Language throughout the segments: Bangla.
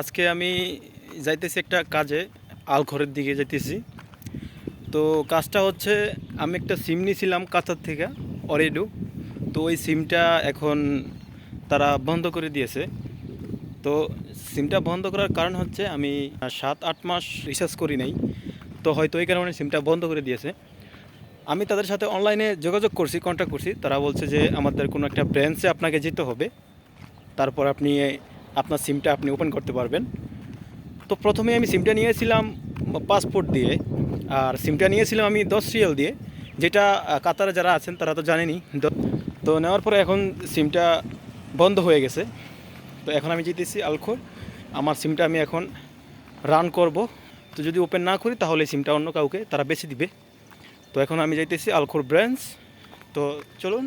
আজকে আমি যাইতেছি একটা কাজে, আলখরের দিকে যাইতেছি। তো কাজটা হচ্ছে, আমি একটা সিম নিয়েছিলাম কাতার থেকে অরেডো তো ওই সিমটা এখন তারা বন্ধ করে দিয়েছে। তো সিমটা বন্ধ করার কারণ হচ্ছে, আমি সাত, আট মাস রিচার্জ করি নাই। তো হয়তো এই কারণে সিমটা বন্ধ করে দিয়েছে। আমি তাদের সাথে অনলাইনে যোগাযোগ করছি কন্ট্যাক্ট করছি। তারা বলছে যে, আমাদের কোনো একটা ব্রাঞ্চে আপনাকে যেতে হবে। তারপর আপনি আপনার সিমটা আপনি ওপেন করতে পারবেন। তো প্রথমে আমি সিমটা নিয়েছিলাম পাসপোর্ট দিয়ে আর সিমটা নিয়েছিলাম আমি দশ রিয়াল দিয়ে যেটা কাতারে যারা আছেন তারা তো জানেনি তো নেওয়ার পরে এখন সিমটা বন্ধ হয়ে গেছে। তো এখন আমি যেতেছি আলখোর। আমার সিমটা আমি এখন রান করব। তো যদি ওপেন না করি তাহলে সিমটা অন্য কাউকে তারা বেছে দিবে। তো এখন আমি যাইতেছি আলখোর ব্রাঞ্চ তো চলুন।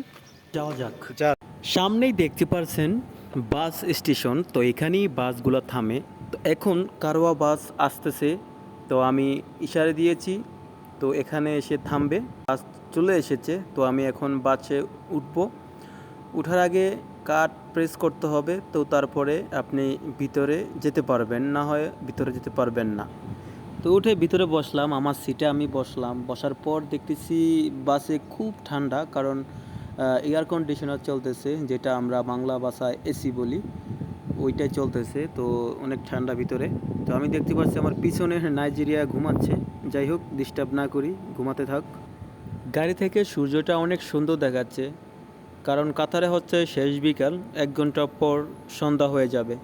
যাওয়া যাক। যা সামনেই দেখতে পারছেন বাস স্টেশন, তো এখানেই বাসগুলো থামে। তো এখন কারোয়া বাস আসতেছে, তো আমি ইশারে দিয়েছি, তো এখানে এসে থামবে। বাস চলে এসেছে, তো আমি এখন বাসে উঠবো। উঠার আগে কার্ড প্রেস করতে হবে, তো তারপরে আপনি ভিতরে যেতে পারবেন, না হয় ভিতরে যেতে পারবেন না। তো উঠে ভিতরে বসলাম, আমার সিটে আমি বসলাম। বসার পর দেখতেছি বাসে খুব ঠান্ডা, কারণ এয়ার কন্ডিশনার চলতেছে, যেটা আমরা বাংলা ভাষায় এসি বলি। ওইটাই চলতেছে, তো অনেক ঠান্ডা ভিতরে। তো আমি দেখতে পাচ্ছি আমার পিছনে নাইজেরিয়া ঘুমাচ্ছে। যাই হোক ডিস্টার্ব না করি, ঘুমাতে থাক। গাড়ি থেকে সূর্যটা অনেক সুন্দর দেখাচ্ছে, কারণ কাতারে হচ্ছে শেষ বিকাল, এক ঘণ্টা পর সন্ধ্যা হয়ে যাবে।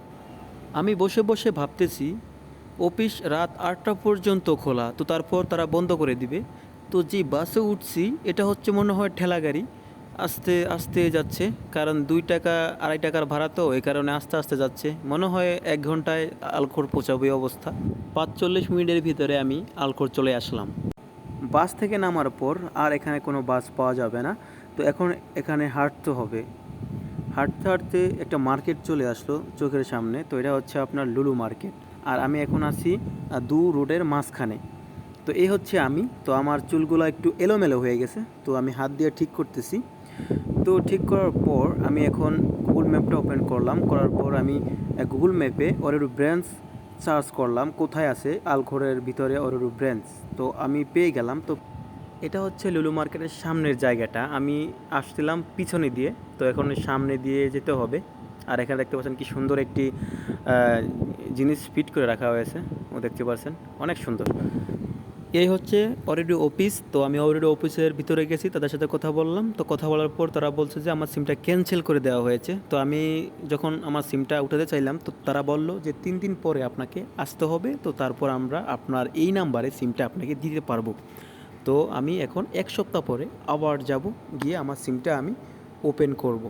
আমি বসে বসে ভাবতেছি, অফিস রাত আটটা পর্যন্ত খোলা, তো তারপর তারা বন্ধ করে দিবে। তো যে বাসে উঠছি, এটা হচ্ছে মনে হয় ঠেলা গাড়ি। আস্তে আস্তে যাচ্ছে। কারণ দুই টাকা, আড়াই টাকার ভাড়া তো, এই কারণে আস্তে আস্তে যাচ্ছে। মনে হয় এক ঘন্টায় আলখোর পৌঁছাবে অবস্থা। পাঁচচল্লিশ মিনিটের ভিতরে আমি আলখোর চলে আসলাম। বাস থেকে নামার পর আর এখানে কোনো বাস পাওয়া যাবে না। তো এখন এখানে হাঁটতে হবে। হাঁটতে হাঁটতে একটা মার্কেট চলে আসলো চোখের সামনে। তো এটা হচ্ছে আপনার লুলু মার্কেট। আর আমি এখন আছি দু রোডের মাঝখানে। তো এই হচ্ছে আমি। তো আমার চুলগুলো একটু এলোমেলো হয়ে গেছে। তো আমি হাত দিয়ে ঠিক করতেছি। তো ঠিক করার পর আমি এখন গুগল ম্যাপটা ওপেন করলাম। করার পর আমি গুগল ম্যাপে ওরেরু ব্রাঞ্চ সার্চ করলাম, কোথায় আছে আলঘরের ভিতরে ওরেরু ব্রাঞ্চ তো আমি পেয়ে গেলাম। তো এটা হচ্ছে লুলু মার্কেটের সামনের জায়গাটা। আমি আসছিলাম পিছনে দিয়ে। তো এখন সামনে দিয়ে যেতে হবে। আর এখানে দেখতে পাচ্ছেন কি সুন্দর একটি জিনিস ফিট করে রাখা হয়েছে। ও দেখতে পাচ্ছেন? অনেক সুন্দর। এই হচ্ছে অলরেডি অফিস তো আমি অলরেডি অফিসের ভিতরে গেছি, তাদের সাথে কথা বললাম। তো কথা বলার পর তারা বলছে যে, আমার সিমটা ক্যান্সেল করে দেওয়া হয়েছে। তো আমি যখন আমার সিমটা উঠাতে চাইলাম, তো তারা বলল যে, তিন দিন পরে আপনাকে আসতে হবে। তো তারপর আমরা আপনার এই নাম্বারে সিমটা আপনাকে দিতে পারব। তো আমি এখন এক সপ্তাহ পরে আবার যাব গিয়ে আমার সিমটা আমি ওপেন করব।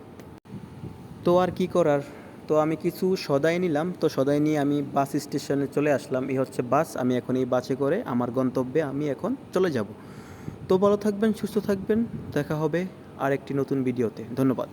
তো আর কি করার? তো আমি কিছু সদাই নিলাম। তো সদাই নিয়ে আমি বাস স্টেশনে চলে আসলাম। এই হচ্ছে বাস। আমি এখন এই বাসে করে আমার গন্তব্যে আমি এখন চলে যাব। তো ভালো থাকবেন, সুস্থ থাকবেন। দেখা হবে আর একটি নতুন ভিডিওতে। ধন্যবাদ।